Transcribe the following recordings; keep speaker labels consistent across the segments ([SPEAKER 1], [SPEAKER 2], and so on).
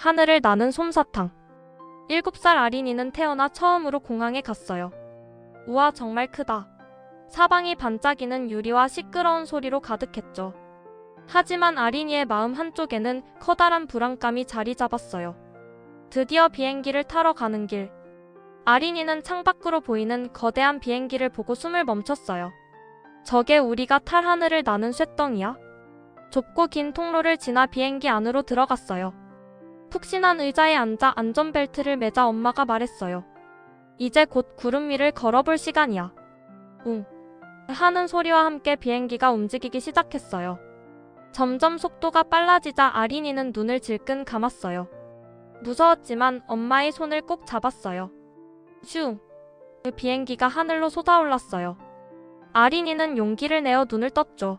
[SPEAKER 1] 하늘을 나는 솜사탕. 7살 아린이는 태어나 처음으로 공항에 갔어요. 우와, 정말 크다. 사방이 반짝이는 유리와 시끄러운 소리로 가득했죠. 하지만 아린이의 마음 한쪽에는 커다란 불안감이 자리 잡았어요. 드디어 비행기를 타러 가는 길. 아린이는 창밖으로 보이는 거대한 비행기를 보고 숨을 멈췄어요. 저게 우리가 탈 하늘을 나는 쇳덩이야? 좁고 긴 통로를 지나 비행기 안으로 들어갔어요. 푹신한 의자에 앉아 안전벨트를 매자 엄마가 말했어요. 이제 곧 구름 위를 걸어볼 시간이야. 웅. 하는 소리와 함께 비행기가 움직이기 시작했어요. 점점 속도가 빨라지자 아린이는 눈을 질끈 감았어요. 무서웠지만 엄마의 손을 꼭 잡았어요. 슈. 그 비행기가 하늘로 솟아올랐어요. 아린이는 용기를 내어 눈을 떴죠.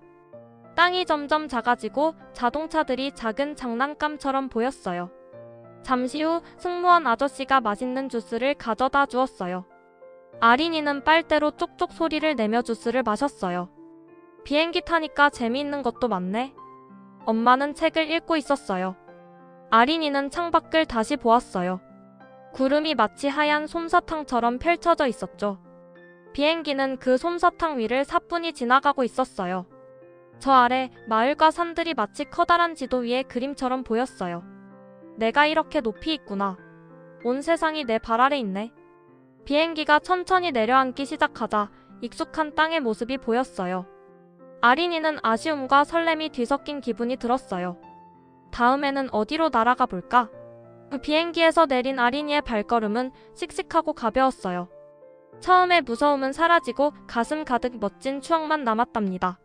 [SPEAKER 1] 땅이 점점 작아지고 자동차들이 작은 장난감처럼 보였어요. 잠시 후 승무원 아저씨가 맛있는 주스를 가져다 주었어요. 아린이는 빨대로 쪽쪽 소리를 내며 주스를 마셨어요. 비행기 타니까 재미있는 것도 많네. 엄마는 책을 읽고 있었어요. 아린이는 창밖을 다시 보았어요. 구름이 마치 하얀 솜사탕처럼 펼쳐져 있었죠. 비행기는 그 솜사탕 위를 사뿐히 지나가고 있었어요. 저 아래 마을과 산들이 마치 커다란 지도 위의 그림처럼 보였어요. 내가 이렇게 높이 있구나. 온 세상이 내 발 아래 있네. 비행기가 천천히 내려앉기 시작하자 익숙한 땅의 모습이 보였어요. 아린이는 아쉬움과 설렘이 뒤섞인 기분이 들었어요. 다음에는 어디로 날아가 볼까? 비행기에서 내린 아린이의 발걸음은 씩씩하고 가벼웠어요. 처음에 무서움은 사라지고 가슴 가득 멋진 추억만 남았답니다.